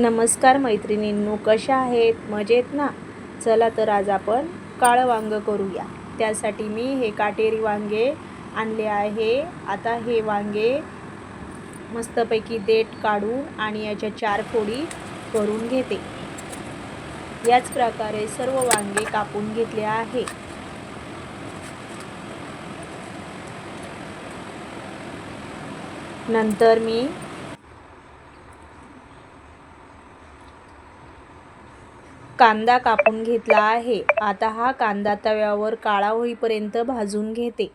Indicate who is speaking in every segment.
Speaker 1: नमस्कार मैत्रिणींनो कशा आहेत? मजेत ना? चला तर आज आपण काळं वांगं करूया. त्यासाठी मी हे काटेरी वांगे आणले आहे. आता हे वांगे मस्तपैकी देठ काढून आणि याच्या चार फोडी करून घेते. याच प्रकारे सर्व वांगे कापून घेतले आहे. नंतर मी कांदा कापून घेतला आहे. आता हा कांदा तव्यावर काळा होईपर्यंत भाजून घेते.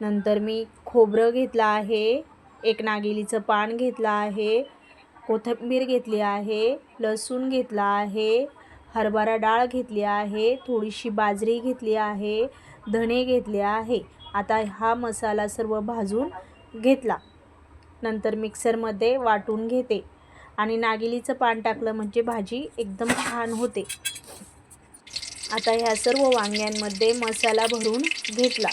Speaker 1: नंतर मी खोबरं घेतलं आहे. एक नागिलीचं पान घेतलं आहे. कोथिंबीर घेतली आहे. लसूण घेतला आहे. हरभरा डाळ घेतली आहे. थोडीशी बाजरी घेतली आहे. धणे घेतले आहे. आता हा मसाला सर्व भाजून घेतला. नंतर मिक्सरमध्ये वाटून घेते. आणि नागिलीचं पान टाकलं म्हणजे भाजी एकदम छान होते. आता ह्या सर्व वांग्यांमध्ये मसाला भरून घेतला.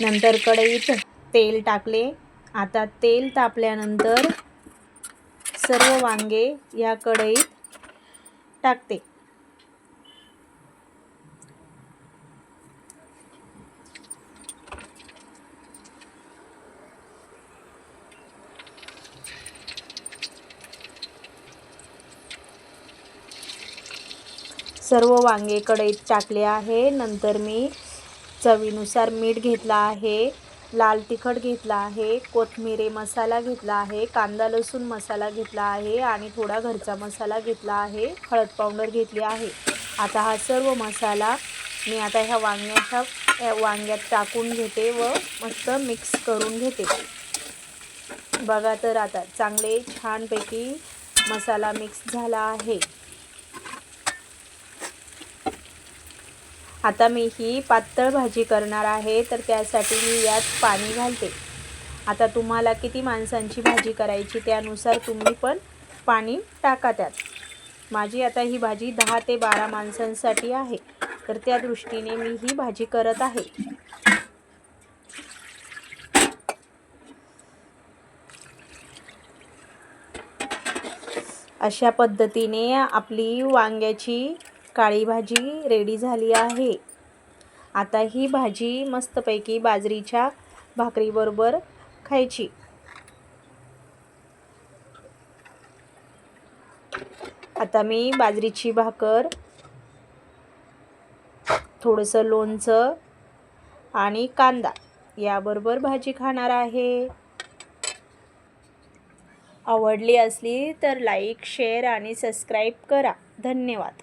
Speaker 1: नंतर कढईत तेल टाकले. आता तेल तापल्यानंतर सर्व वांगे या कढईत टाकते. सर्व वांगे कढईत टाकले आहे. नंतर मी चवीनुसार मीठ घेतला आहे. लाल तिखट घेतला आहे. कोथमिरे मसाला घेतला आहे. कांदा लसूण मसाला घेतला आहे आणि थोडा घरचा मसाला घेतला आहे. हळद पावडर घेतली आहे. आता हा सर्व मसाला मी आता ह्या वांग्याच्या वांग्यात टाकून घेते व मस्त मिक्स करून घेते. बघा तर आता चांगले छानपैकी मसाला मिक्स झाला आहे. आता मी ही पातळ भाजी करणार आहे तर त्यासाठी मी यात पाणी घालते. आता तुम्हाला किती माणसांची भाजी करायची त्यानुसार तुम्ही पण पाणी टाका त्यात. माझी आता ही भाजी दहा ते बारा माणसांसाठी आहे तर त्या दृष्टीने मी ही भाजी करत आहे. अशा पद्धतीने आपली वांग्याची काळी भाजी रेडी झाली आहे. आता ही भाजी मस्तपैकी बाजरीच्या भाकरीबरोबर खायची. आता मी बाजरीची भाकर थोडंसं लोणचं आणि कांदा याबरोबर भाजी खाणार आहे. आवडली असली तर लाईक शेअर आणि सबस्क्राईब करा. धन्यवाद.